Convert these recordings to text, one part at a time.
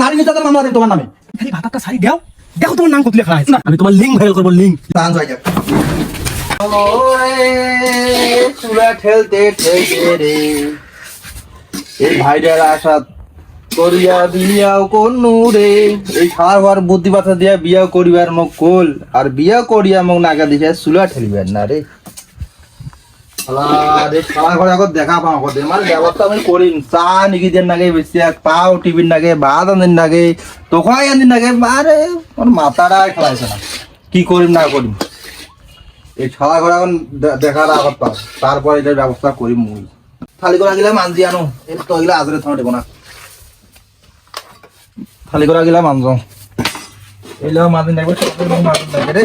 নারী নির্যাতন মামলা দেব তোমার নামে। খালি ভাতাটা সারি দাও দেখো তোমার নাম কত লেখা আছে। আমি তোমার লিঙ্ক ভাইরাল করব লিঙ্ক দান যাই যাক। চুলা ঠেলতে ঠেলতে রে। এই ভাইটার আশা করিয়া বিয়াও করনু রে। এই সার ঘর বুদ্ধি বাতা দিয়া বিয়া করিবার মোক কোল। আর বিয়া করিয়া মোক নাগা দিছে চুলা ঠেলিবার না রে। দেখা পাওঁ আগতে। মানে ব্যৱস্থা আমি কৰিম। চাহ নিকি দেন নাগে, বেছি পাও টিভির নাগে, ভাত আনিন নাগে তোখাই আনিন নাগে আরে আমার মাথাটা খেলাইছে না। কি কৰিম, না কৰিম। এই ঘরে এখন দেখার আগত পাও। তারপর এটার ব্যবস্থা করিম মুই। থালি করা গেলে মানজি আনো। এই তো এগুলা আজরে থামা না। থালি করা গেলে মানজ এগুলো মানজিন লাগবে সব মানজিন লাগবে রে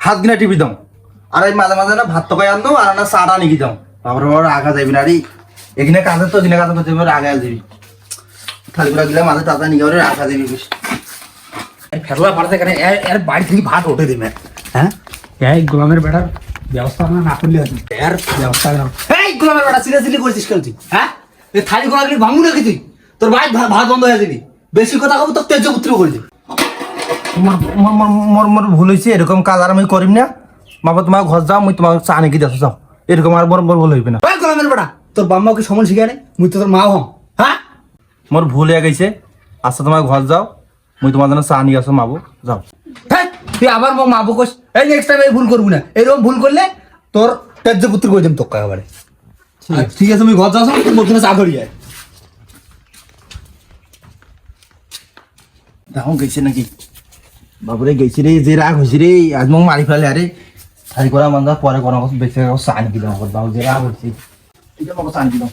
হাত গুনা টিপি দাও আর এই মাঝে মাঝে না ভাত তো খাই আনো আর না চাটা নিকি দাও বাপরে রাগ হয়ে যাবে না রে। এখানে কাজে তো এখানে কাজে করতে রাগ হয়ে যাবি খালি করে গেলে মাঝে টাটা নিয়ে রাগ হয়ে যাবি বেশ। এই ফেরলা পারছে কেন এর বাড়ি থেকে ভাত ওঠে দিবে। হ্যাঁ? এই গোলামের বেটার ব্যবস্থা না করলে এর ব্যবস্থা এই গোলামের বেটা সিরিয়াসলি করছিস কেন তুই? হ্যাঁ? থালি গোলা গেলি ভাঙু নাকি তুই? তোর বাড়ি ভা- ভাত বন্ধ হয়ে যাবি। বেশি কথা কব তো তেজ পুত্র করে দিবি। মোর মোর মোর- মোর মোর ভুল হয়েছে এরকম কাজ আর আমি করিম না। বাবা তোমার ঘর যাও মুই তোমার চা নাকি দেখো যাও। এরকম আর মোর মোর ভুল হইবে না। বেটা তোর বাম্মা কি সমল শিখায় মুই তো তোর মা হম। হ্যাঁ? মোর ভুল হয়ে গেছে। আচ্ছা তোমার ঘর যাও মুই তোমার জন্য চা নিয়ে আসো মাবো। যাও। তুই আবার মো মা বকস এই নেক্সট টাইম এই ভুল করবি না। এরকম ভুল করলে তোর তেজ পুত্র করে দিম তোকে একেবারে ঠিক আছে। তুমি ঘর যাও তোর মধ্যে চা ধরি যায় দেখো গেছে নাকি? বাবুরে গেছি রে যে রাগ হয়েছে রে আজ মোক মারি ফেলে আরে। খালি করা মান পরে কোনো বেঁচে চা নাকি দাও বাবু যে রাগ হয়েছে ঠিক আছে চা নাকি দাও।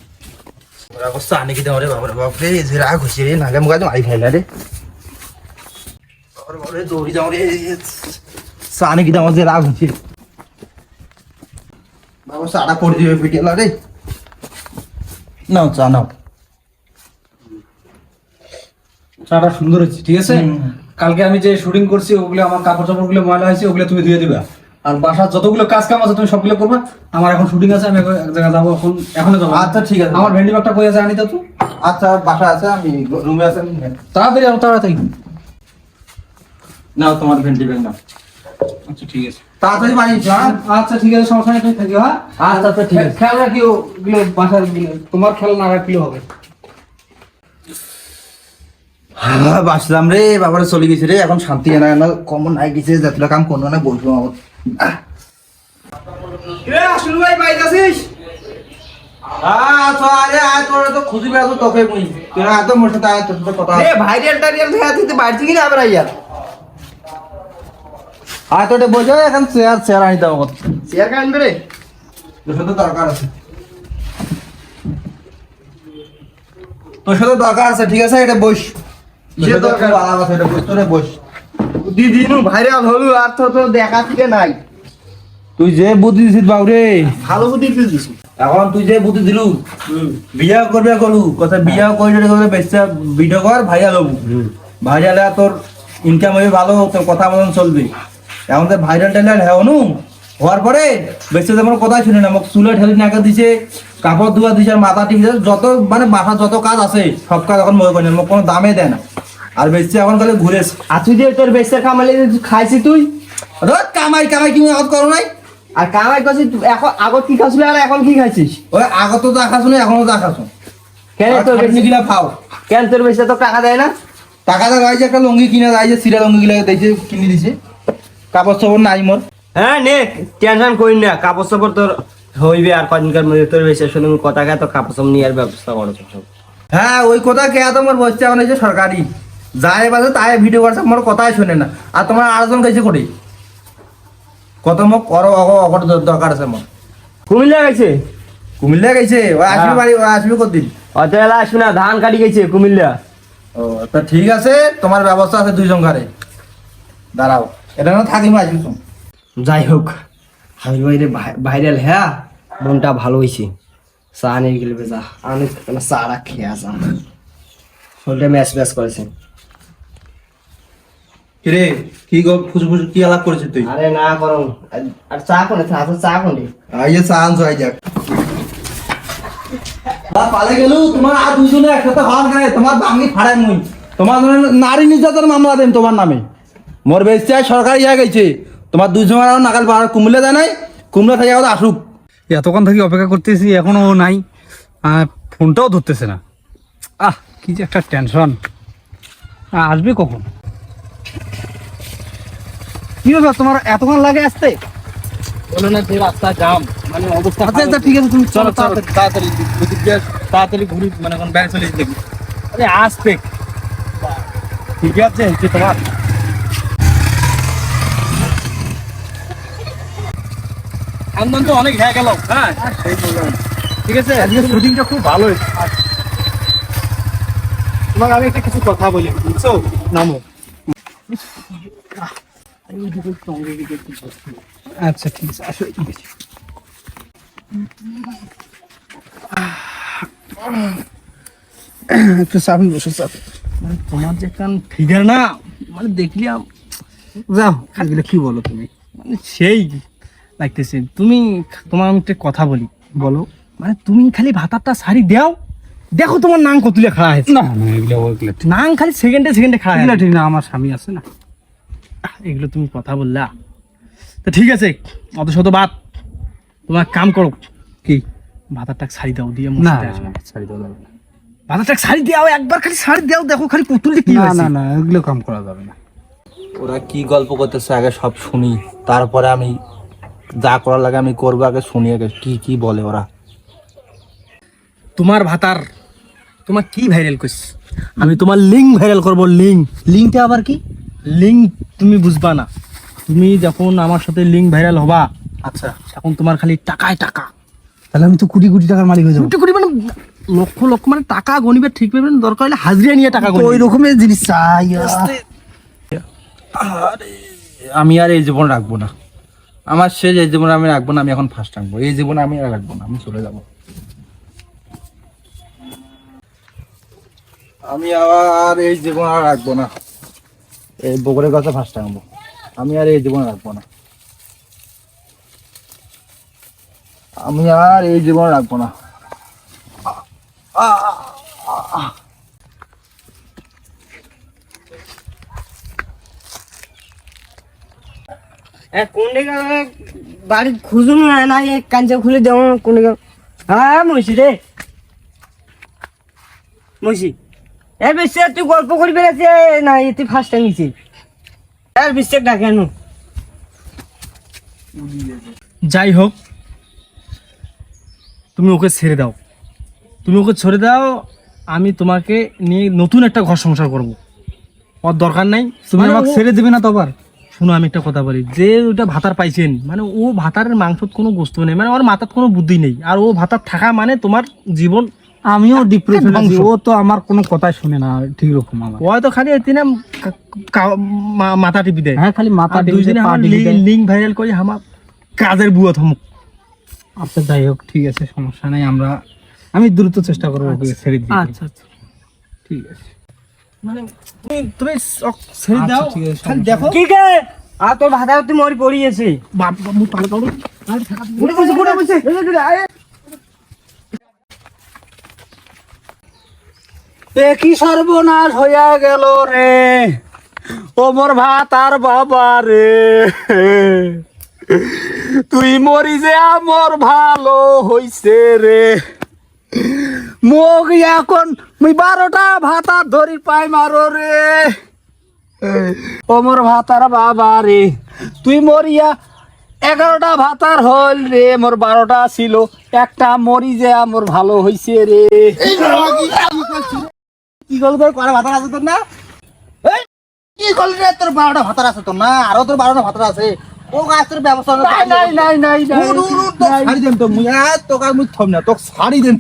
ওরা চা নাকি দাও রে বাবুরে বাবুরে যে রাগ হয়েছে রে নাগে মোক আজ মারি ফেলে রে বাবুরে বাবুরে দৌড়ি যাও রে চা নাকি দাও যে রাগ হয়েছে বাবু চাটা পড়ে দিবে পিটিয়ে রে। নাও চা নাও। চাটা সুন্দর হচ্ছে ঠিক আছে। কালকে আমি যে শুটিং করছি ওগুলো আমার কাপড় চাপড়গুলো ময়লা হয়েছে ওগুলো তুমি ধুয়ে দিবা। আর বাসার যতগুলো কাজ কাম আছে তুমি সবগুলো করবা। আমার এখন শুটিং আছে আমি এক জায়গায় যাব এখন এখনও যাব। আচ্ছা, ঠিক আছে। আমার ভেন্ডি ব্যাগটা কই আছে আনি তো? আচ্ছা বাসা আছে আমি রুমে আছে তাড়াতাড়ি আনো তাড়াতাড়ি। নাও তোমার ভেন্টি ব্যাগ নাও। আচ্ছা ঠিক আছে। তাড়াতাড়ি হ্যাঁ? আচ্ছা ঠিক আছে সমস্যা নেই তুমি থাকিও হ্যাঁ? আচ্ছা আচ্ছা ঠিক আছে। খেয়াল রাখিও ওগুলো বাসার তোমার খেয়াল না রাখলেও হবে? হ্যাঁ বাসলাম রে বাবারে চলে গেছে রে এখন শান্তি এনা এনা কমন নাই গেছে যতটা কাম করব না বলব আমার। আসল ভাই বাইক আছিস? আনি কান সাথে দরকার আছে। তোর সাথে দরকার আছে ঠিক আছে? এটা বস। দিদিনু ভাইরাল হলু আর তো তো দেখা থেকে নাই। তুই যে বুদ্ধি দিছিস বাবুরে ভালো বুদ্ধি দিছিস। এখন তুই যে বুদ্ধি দিলু বিয়া করবে করু কথা বিয়া করে করে বেশি ভিডিও কর ভাইয়া লবু ভাইরালে তোর ইনকাম হবে ভালো তোর কথা মতন চলবে। এখন তো ভাইরাল টাইরাল হ্যাঁ নু হওয়ার পরে বেশি যেমন কথাই শুনে না। মোক চুলে ঠেলি নাকা দিছে কাপড় ধোয়া দিছে আর মাথা টিপি যত মানে বাসা যত কাজ আছে সব কাজ এখন মনে করি মোক কোনো দামে দেয় না। আর বেশি এখন খালি ঘুরে আর তুই যে তোর বেচার কামালে খাইছি তুই? ধর কামাই কামাই কি আগত করো নাই? আর কামাই করছিস এখন আগত কি খাইছিল আর এখন কি খাইছিস? ওই আগত তো যা খাসো না এখনও যা খাসো। কেন তোর বেশি গিলা খাও। কেন তোর বেশি তো টাকা দেয় না? টাকা দেখা যায় একটা লুঙ্গি কিনে যায় যে সিরা লুঙ্গি গুলো দিয়েছে কিনে দিছে। কাপড় চাপড় নাই মোর। হ্যাঁ নে টেনশন করিস না কাপড় চাপড় তোর হইবে আর কদিনকার মধ্যে তোর বেশি শুনে কথা কে তো কাপড় চাপড় নিয়ে ব্যবস্থা করো সব হ্যাঁ ওই কথা কে তোমার বসছে এখন এই যে সরকারি যায় বাজে তাই ভিডিও করছে মোর কথাই শোনে না। আর তোমার আরেকজন গেছে করে কত মোক করো অগর দরকার আছে মোর। কুমিল্লা গেছে? কুমিল্লা গেছে ও আসবি হ্যাঁ। বাড়ি ও আসবি কতদিন? অত এলা আসবি না ধান কাটি গেছে কুমিল্লা। ও তা ঠিক আছে তোমার ব্যবস্থা আছে দুইজন ঘরে। দাঁড়াও এটা না থাকিম আসবি তুমি। যাই হোক হাবিল ভাইরে ভাইরাল হ্যাঁ মনটা ভালো হয়েছে চা নিয়ে গেলে বেজা আমি চারা খেয়ে আসলাম শরীরটা ম্যাচ ম্যাচ করেছে। কিরে কি গো ফুসু ফুসু কি আলাপ করেছিস তুই? আরে না করো আর চা কোনে থাকো চা কোনে? আই যে চা আনছো আই যাক। পালে গেলু তোমার আর দুজনে একসাথে হওয়ার গায়ে তোমার বাঙি ফাড়াই মুই। তোমার নারী নির্যাতন মামলা দেন তোমার নামে। মোর বেশি সরকারি ইয়া গেছে। তোমার দুজনের আর নাগাল পাহাড় কুমলে দেয় নাই? কুমলে থেকে আবার আসুক। এতক্ষণ থেকে অপেক্ষা করতেছি এখনও নাই। ফোনটাও ধরতেছে না। আহ কি যে একটা টেনশন আসবে কখন? কি ব্যাপার তোমার এতক্ষণ লাগে আসতে? বলো না যে রাস্তা জাম মানে অবস্থা আচ্ছা আচ্ছা ঠিক আছে তুমি চলো চলো তাড়াতাড়ি। তাড়াতাড়ি ঘুরি মানে এখন বাইরে চলে যেতে আরে আসতে ঠিক আছে তোমার আন্দোলন তো অনেক হয়ে গেল। হ্যাঁ। ঠিক আছে? আজকে শুটিংটা খুব ভালো হয়েছে। তোমাকে আমি একটা কিছু কথা বলি বুঝছ? নামো। আচ্ছা ঠিক আছে। আসো একটু চাপেন বসে চাপেন। মানে তোমার যে কান ফিগার না মানে দেখলি যাও এগুলো কি বলো তুমি? মানে সেই লাগতেছে। তুমি তোমার আমি একটা কথা বলি বলো। মানে তুমি খালি ভাতারটা শাড়ি দাও দেখো তোমার নাং কতুলে খাড়া হয়েছে। না না এগুলো ওগুলো নাং খালি সেকেন্ডে সেকেন্ডে খাড়া এগুলো হয়েছে ঠিক না আমার স্বামী আছে না। এগুলো তুমি কথা বললা। তো ঠিক আছে অত শত বাদ। তোমার কাম করো। কি? ভাতারটা শাড়ি দাও দিয়ে না। ছাড়ি দেওয়া যাবে না। ভাতারটা শাড়ি দাও একবার খালি শাড়ি দাও দেখো খালি পুতুলটা কি না না না এগুলো কাম করা যাবে না। ওরা কি গল্প করতেছে আগে সব শুনি। তারপরে আমি যা করার লাগে আমি করব আগে শুনি আগে কি কি বলে ওরা। তোমার ভাতার তোমার কি ভাইরাল করছি আমি তোমার লিঙ্ক ভাইরাল করব লিঙ্ক লিঙ্কটা আবার কি? লিঙ্ক তুমি বুঝবা না। তুমি যখন আমার সাথে লিঙ্ক ভাইরাল হবা আচ্ছা। এখন তোমার খালি টাকায় টাকা। তাহলে আমি তো কোটি কোটি টাকার মালিক হয়ে যাব। কোটি কোটি মানে লক্ষ লক্ষ মানে টাকা গণিবে ঠিক পাবেন দরকার হলে হাজিরা নিয়ে টাকা ওই রকমের জিনিস চাই আমি আর এই জীবন রাখব না। আমার শেষ এই জীবন আমি রাখব না, আমি এখন ফার্স্ট রাখব। এই জীবনে আমি আর রাখব না, আমি চলে যাব। আমি আর এই জীবন আর রাখব না। এই বগুড়ের কাছে ফার্স্ট রাখব। আমি আর এই জীবন রাখব না। আমি আর এই জীবন রাখব না। কোন বাড়ি খুঁজুন না এই কাঞ্চা খুলে দেও কোন হ্যাঁ মইছি রে। মইছি এর বেশি তুই গল্প করি বেড়াচ্ছে না এতে ফার্স্ট টাইম এর বিশ্বাস ডাকে নু। যাই হোক তুমি ওকে ছেড়ে দাও। তুমি ওকে ছেড়ে দাও আমি তোমাকে নিয়ে নতুন একটা ঘর সংসার করব। ওর দরকার নাই তুমি মানে আমাকে ছেড়ে দেবে না তো আবার। শুনো আমি একটা কথা বলি। যে ওটা ভাতার পাইছেন মানে ও ভাতারের মাংসত কোনো বস্তু নেই মানে ওর মাথার কোনো বুদ্ধি নেই। আর ও ভাতার থাকা মানে তোমার জীবন আমিও ডিপ্রেশন আছি ও তো আমার কোনো কথাই শুনে না ঠিক রকম আমার। ও হয়তো খালি এতে না মাথা টিপি দেয়। হ্যাঁ খালি মাথা টিপে দেয়, আমার লিঙ্ক ভাইরাল করি আমার কাজের বুয়া থমুক। আচ্ছা যাই হোক ঠিক আছে সমস্যা নাই আমরা আমি দ্রুত চেষ্টা করব ছেড়ে দিতে। আচ্ছা আচ্ছা। ঠিক আছে। মানে তুমি তুমি ছেড়ে আচ্ছা, দাও। খালি দেখো। কি কে আর তোর ভাতা তুই মরি পড়িয়েছে। বাপ বাপ, মুখ পালে পাবো ঘুরে বসে ঘুরে বসে। কি সর্বনাশ হইয়া গেল রে? ও মোর ভাত আর বাবা রে। তুই মরি যে আমার ভালো হইছে রে। মোক এখন মুই বারোটা ভাতা ধরি পাই মারো রে। ও মোর ভাতার বাবা রে। তুই মরিয়া এগারোটা ভাতার হল রে মোর বারোটা ছিল। একটা মরি যে আমার ভালো হইছে রে। কি করল তোর? কড়া ভাতার আছে তোর না? কি করলি রে? তোর বারোটা ভাতার আছে তোর না? আরও তোর বারোটা ভাতার আছে। ও গাছের ব্যবস্থা নাই নাই নাই নাই নাই ছাড়ি দেন তো। মুই তোকে মুই থম না। তোকে ছাড়ি দেন।